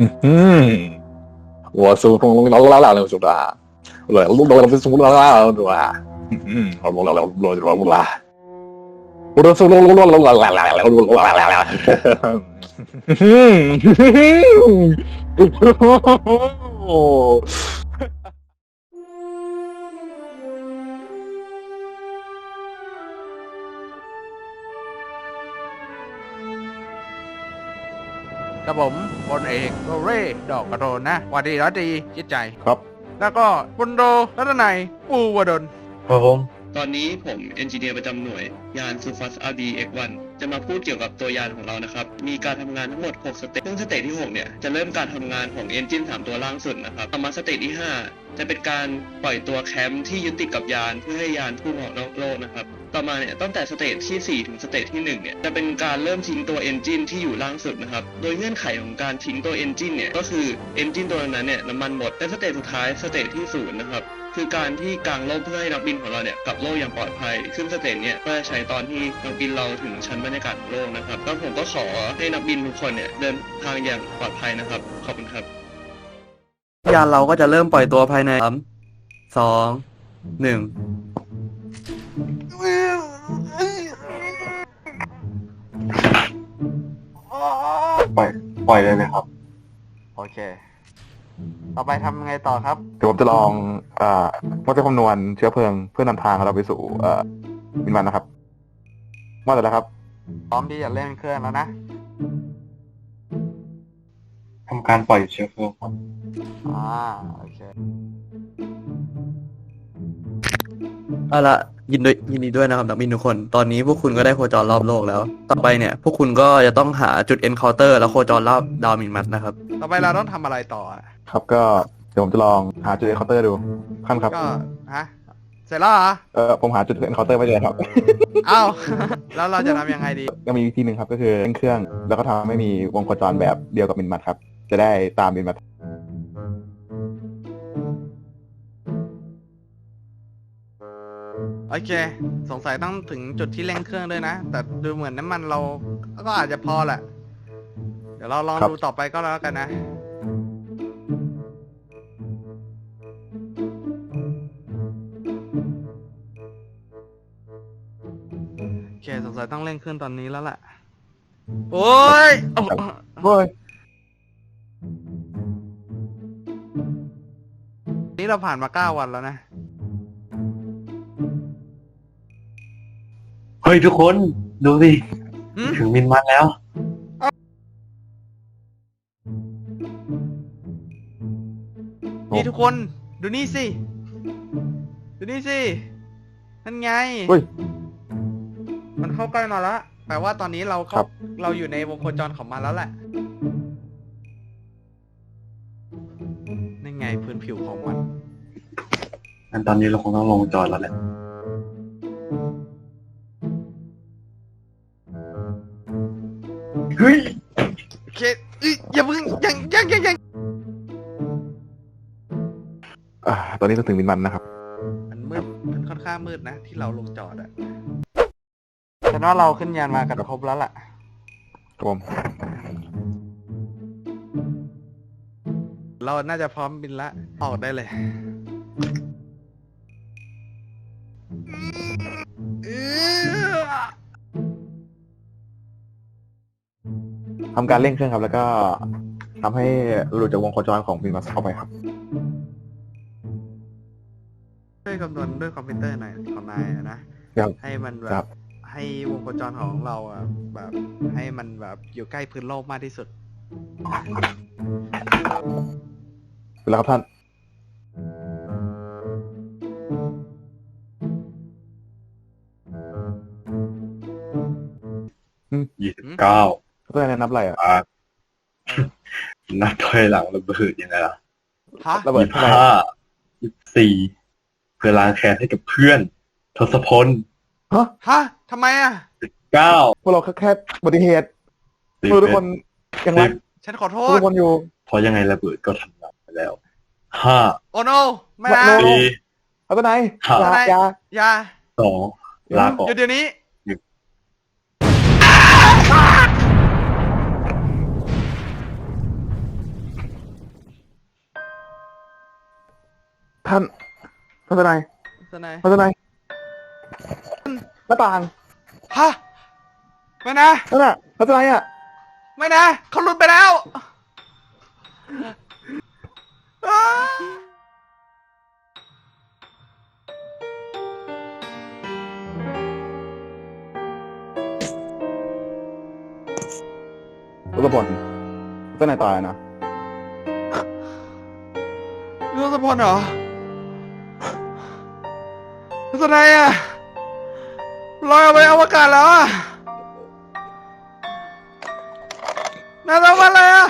嗯哼，我手中龙老老老六九的，我龙老老龙老老九啊，嗯嗯，龙老老老九龙啦，我的手龙龙龙龙啦啦啦啦龙啦啦啦啦，嗯哼哼哼哼，哦。 กับผมพลเอกโรเร่ดอกกระโดนนะหวัสดีรัตรีจิตใจ ครับ แล้วก็พลโดรัตนัยปูวดลครับผมตอนนี้ผมเอนจิเนียร์ประจำหน่วย ยานซูฟัส RD X1 จะมาพูดเกี่ยวกับตัวยานของเรานะครับ มีการทำงานทั้งหมด 6 สเตจซึ่งสเตจที่ 6 เนี่ย จะเริ่มการทำงานของเอนจิน3 ตัวล่างสุดนะครับต่อมาสเตจที่ 5จะเป็นการปล่อยตัวแคมป์ที่ยึดติดกับยานเพื่อให้ยานพุ่งออกนอกโลกนะครับ ต่อมาเนี่ยตั้งแต่สเตจที่ 4 ถึงสเตจที่1เนี่ยจะเป็นการเริ่มทิ้งตัวเอนจินที่อยู่ล่างสุดนะครับ โดยเงื่อนไขของการทิ้งตัวเอนจินเนี่ยก็คือเอนจินตัวนั้นเนี่ยน้ำมันหมดและสเตจสุดท้ายสเตจที่ศูนย์นะครับคือการที่กางโลกเพื่อให้นักบินของเราเนี่ยกลับโลกอย่างปลอดภัย ซึ่งสเตจเนี่ยก็จะใช้ตอนที่นักบินเราถึงชั้นบรรยากาศของโลกนะครับแล้วผมก็ขอให้นักบินทุกคนเนี่ยเดินทางอย่างปลอดภัยนะครับ ขอบคุณครับ ยานเราก็จะเริ่มปล่อยตัวภายในสามสองหนึ่งปล่อยปล่อยเลยเลยครับ โอเค ต่อไปทำไงต่อครับ เดี๋ยวผมจะลองเอ่อว่าจะคำนวณเชื้อเพลิงเพื่อนำทางเราไปสู่เอ่อมินวันนะครับว่าแต่แล้วครับ พร้อมที่จะเล่นเครื่องแล้วนะ ทำการปล่อยเชื้อเพลิงครับอ่าโอเคเอาละยินดียินดีด้วยนะครับนักบินทุกคน ตอนนี้พวกคุณก็ได้โคจรรอบโลกแล้ว ต่อไปเนี่ย พวกคุณก็จะต้องหาจุด encounter แล้วโคจรรอบดาวมินมัสนะครับ ต่อไปเราต้องทำอะไรต่ออะครับก็เดี๋ยวผมจะลองหาจุดเอ็นเคาน์เตอร์ดูขั้นครับ ก็ฮะเสร็จแล้วเหรอเออผมหาจุดเอ็นเคาน์เตอร์ไม่เจอครับเอ้าแล้วเราจะทำยังไงดี ก็มีวิธีหนึ่งครับก็คือเร่งเครื่อง แล้วก็ทำให้มีวงโคจรแบบเดียวกับมินมัดครับ จะได้ตามมินมัดโอเค สงสัยต้องถึงจุดที่เร่งเครื่องด้วยนะ แต่ดูเหมือนน้ำมันเราก็อาจจะพอแหละ เดี๋ยวเราลองดูต่อไปก็แล้วกันนะ โอเค สงสัยต้องเร่งเครื่องตอนนี้แล้วแหละ โอ้ยเอาโอ้ย นี่เราผ่านมาเก้าวันแล้วนะ เฮ้ยทุกคนดูสิหืม ถึงมินมันแล้ว นี่ทุกคนดูนี่สิ ดูนี่สิ นั่นไง เฮ้ยมันเข้าใกล้มาแล้วแปลว่าตอนนี้เราครัเข้าบเราอยู่ในวงโคจรของมันแล้วแหละ นั่นไงพื้นผิวของมัน อันตอนนี้เราคงต้องลงจอดแล้วแหละ เฮ้ยโอเคเอ้ยอย่าเพิ่งยังยังยังยังอ่าตอนนี้เราถึงมินมันนะครับ มันมืดมันค่อนข้างมืดนะ ที่เราลงจอดอะฉันว่าเราขึ้นยานมากันครบแล้วล่ะ ครับผม เราน่าจะพร้อมบินละ ออกได้เลยทำการเร่งเครื่องครับ แล้วก็ทำให้หลุดจากวงโคจรของมินมัดเข้าไปครับ ช่วยคำนวณด้วยคอมพิวเตอร์หน่อยของนายอะนะ ครับให้มันแบครับบ ให้วงโคจรของเราอะแบบ ให้มันแบบอยู่ใกล้พื้นโลกมากที่สุด แล้วครับท่าน ยี่สิบเก้าตัวนี้นับอะไรอะ อ่านับถอยหลังระเบิดยังไงล่ะฮะระเบิดยี่เท่าไหร่ห้ายี่สี่เพื่อล้างแค้นให้กับเพื่อน ทศพลฮะฮะทำไมอะ เก้าพวกเราแค่แค่อุบัติเหตุสิบพวกทุกเอ็คดนยังสิรับบฉันขอโททุษ กคนอยู่เพราะยังไงระเบิดก็ทำงานไป แล้วห้าโอโนไม่เอา สี่ เอาตัวไหนครัยายายาสองลาก่อนเดี๋ยวนี้ ท่านเอาตัวไหนสนายเอาตัวไหนหน้าต่างฮะ ไม่นะ นั่นน่ะเอาตัวไหนอะ ไม่นะ เขาหลุดไปแล้ว รัตพลท่านนายตายนะรื่องสพลเหรอรสนายอะลอยเอาไปอวกาศแล้วอะน่าทำอะไรอะ